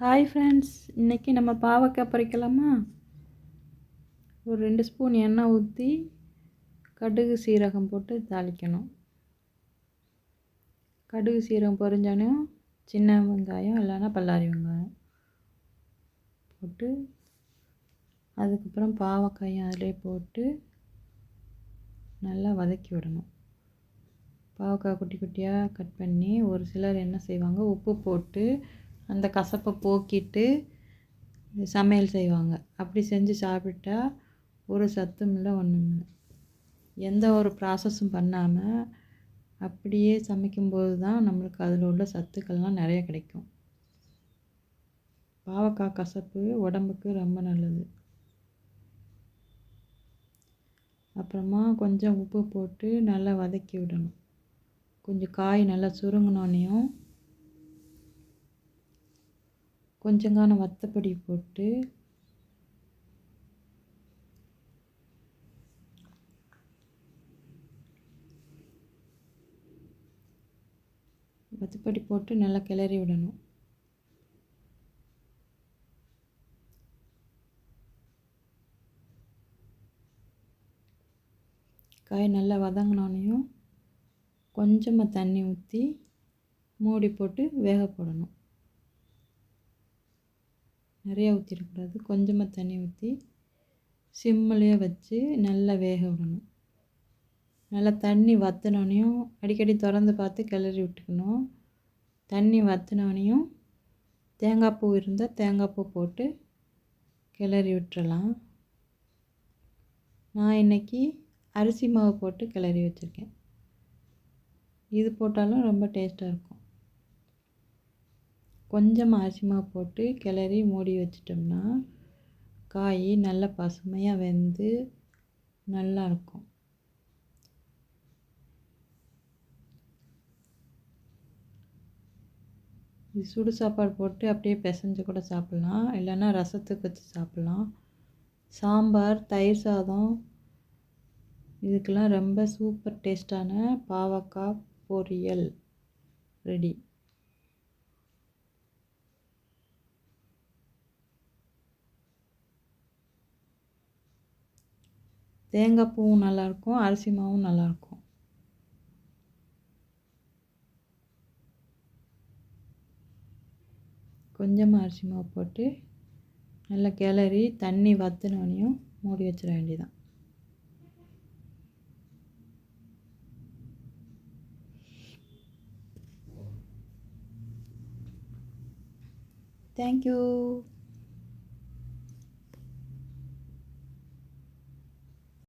Hi friends இன்றைக்கி நம்ம பாவக்காய் பறிக்கலாமா? ஒரு ரெண்டு ஸ்பூன் எண்ணெய் ஊற்றி கடுகு சீரகம் போட்டு தாளிக்கணும். கடுகு சீரகம் பொரிஞ்சோனையும் சின்ன வெங்காயம் இல்லைன்னா பல்லாரி வெங்காயம் போட்டு அதுக்கப்புறம் பாவக்காயும் அதிலே போட்டு நல்லா வதக்கி விடணும். பாவக்காய் குட்டி குட்டியாக கட் பண்ணி ஒரு சிலர் என்ன செய்வாங்க உப்பு போட்டு அந்த கசப்பை போக்கிட்டு சமையல் செய்வாங்க. அப்படி செஞ்சு சாப்பிட்டா ஒரு சத்தும் இல்லை ஒன்றும் இல்லை. எந்த ஒரு ப்ராசஸும் பண்ணாமல் அப்படியே சமைக்கும்போது தான் நம்மளுக்கு அதில் உள்ள சத்துக்கள்லாம் நிறைய கிடைக்கும். பாவக்காய் கசப்பு உடம்புக்கு ரொம்ப நல்லது. அப்புறமா கொஞ்சம் உப்பு போட்டு நல்லா வதக்கி விடணும். கொஞ்சம் காய் நல்லா சுருங்கினோன்னையும் கொஞ்சங்கான வத்தப்பொடி போட்டு வத்தப்பொடி போட்டு நல்லா கிளறி விடணும். காய் நல்லா வதங்கினோனையும் கொஞ்சமாக தண்ணி ஊற்றி மூடி போட்டு வேக போடணும். நிறையா ஊற்றிடக்கூடாது கொஞ்சமாக தண்ணி ஊற்றி சிம்மிலேயே வச்சு நல்லா வேக விடணும். நல்லா தண்ணி வற்றினோனையும் அடிக்கடி திறந்து பார்த்து கிளறி விட்டுக்கணும். தண்ணி வற்றினோனையும் தேங்காய் பூ இருந்தால் தேங்காய் பூ போட்டு கிளறி விட்டுறலாம். நான் இன்றைக்கி அரிசி மாவு போட்டு கிளறி வச்சுருக்கேன். இது போட்டாலும் ரொம்ப டேஸ்ட்டாக இருக்கும். கொஞ்சமாக அரிசிமா போட்டு கிளறி மூடி வச்சிட்டோம்னா காய் நல்லா பசுமையாக வெந்து நல்லாயிருக்கும் இது சுடு சாப்பாடு போட்டு அப்படியே பிசைஞ்சு கூட சாப்பிட்லாம். இல்லைன்னா ரசத்துக்கு வச்சு சாப்பிட்லாம். சாம்பார் தயிர் சாதம் இதுக்கெல்லாம் ரொம்ப சூப்பர் டேஸ்ட்டான பாவக்காய் பொரியல் ரெடி. தேங்காய் பூவும் நல்லாயிருக்கும் அரிசி மாவும் நல்லாயிருக்கும் கொஞ்சமாக அரிசி மாவு போட்டு நல்லா கிளறி தண்ணி வற்றினோனையும் மூடி வச்சிட வேண்டியதான் தேங்க்யூ